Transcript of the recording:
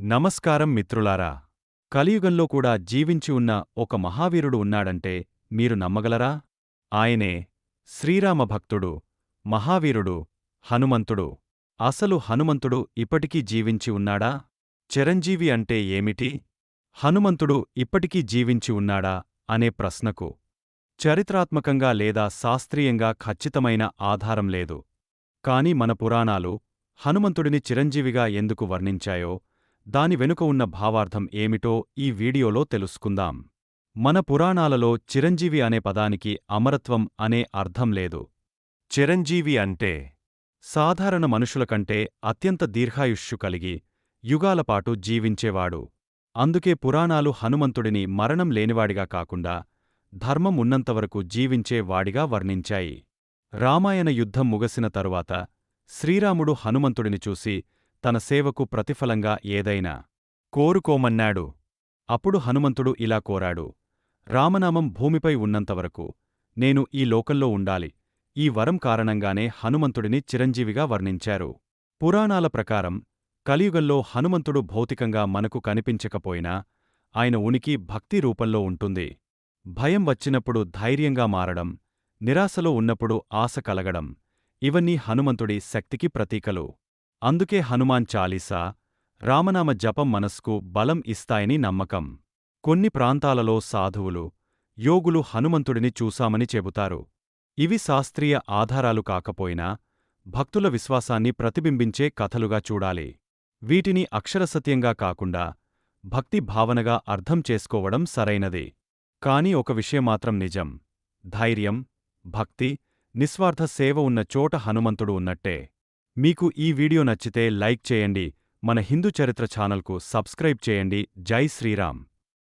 నమస్కారం మిత్రులారా. కలియుగంలో కూడా జీవించి ఉన్న ఒక మహావీరుడు ఉన్నాడంటే మీరు నమ్మగలరా? ఆయనే శ్రీరామ భక్తుడు మహావీరుడు హనుమంతుడు. అసలు హనుమంతుడు ఇప్పటికీ జీవించి ఉన్నాడా? చిరంజీవి అంటే ఏమిటి? హనుమంతుడు ఇప్పటికీ జీవించి ఉన్నాడా? అనే ప్రశ్నకు. చరిత్రాత్మకంగా లేదా శాస్త్రీయంగా ఖచ్చితమైన ఆధారం లేదు. కాని మన పురాణాలు హనుమంతుడిని చిరంజీవిగా ఎందుకు వర్ణించాయో దాని వెనుక ఉన్న భావార్థం ఏమిటో ఈ వీడియోలో తెలుసుకుందాం. మన పురాణాలలో చిరంజీవి అనే పదానికి అమరత్వం అనే అర్థం లేదు. చిరంజీవి అంటే సాధారణ మనుషుల కంటే అత్యంత దీర్ఘాయుష్యు కలిగి యుగాలపాటు జీవించేవాడు. అందుకే పురాణాలు హనుమంతుడిని మరణం లేనివాడిగా కాకుండా ధర్మం ఉన్నంతవరకు జీవించే వాడిగా వర్ణించాయి. రామాయణ యుద్ధం ముగసిన తరువాత శ్రీరాముడు హనుమంతుడిని చూసి తన సేవకు ప్రతిఫలంగా ఏదైనా కోరుకోమన్నాడు. అప్పుడు హనుమంతుడు ఇలా కోరాడు. రామనామం భూమిపై ఉన్నంతవరకు నేను ఈ లోకంలో ఉండాలి. ఈ వరం కారణంగానే హనుమంతుడిని చిరంజీవిగా వర్ణించారు. పురాణాల ప్రకారం కలియుగంలో హనుమంతుడు భౌతికంగా మనకు కనిపించకపోయినా ఆయన ఉనికి భక్తి రూపంలో ఉంటుంది. భయం వచ్చినప్పుడు ధైర్యంగా మారడం నిరాశలో ఉన్నప్పుడు ఆశ కలగడం ఇవన్నీ హనుమంతుడి శక్తికి ప్రతీకలు. అందుకే హనుమాన్ చాలీసా రామనామ జపం మనస్కు బలం ఇస్తాయని నమ్మకం. కొన్ని ప్రాంతాలలో సాధువులు యోగులు హనుమంతుడిని చూశామని చెబుతారు. ఇవి శాస్త్రీయ ఆధారాలు కాకపోయినా భక్తుల విశ్వాసాన్ని ప్రతిబింబించే కథలుగా చూడాలి. వీటిని అక్షరసత్యంగా కాకుండా భక్తి భావనగా అర్థం చేసుకోవడం సరైనది. కాని ఒక విషయం మాత్రం నిజం. ధైర్యం భక్తి నిస్వార్థ సేవ ఉన్న చోట హనుమంతుడు ఉన్నట్టే. మీకు ఈ వీడియో నచ్చితే లైక్ చేయండి. మన హిందూ చరిత్ర ఛానల్కు సబ్స్క్రైబ్ చేయండి. జై శ్రీరామ్.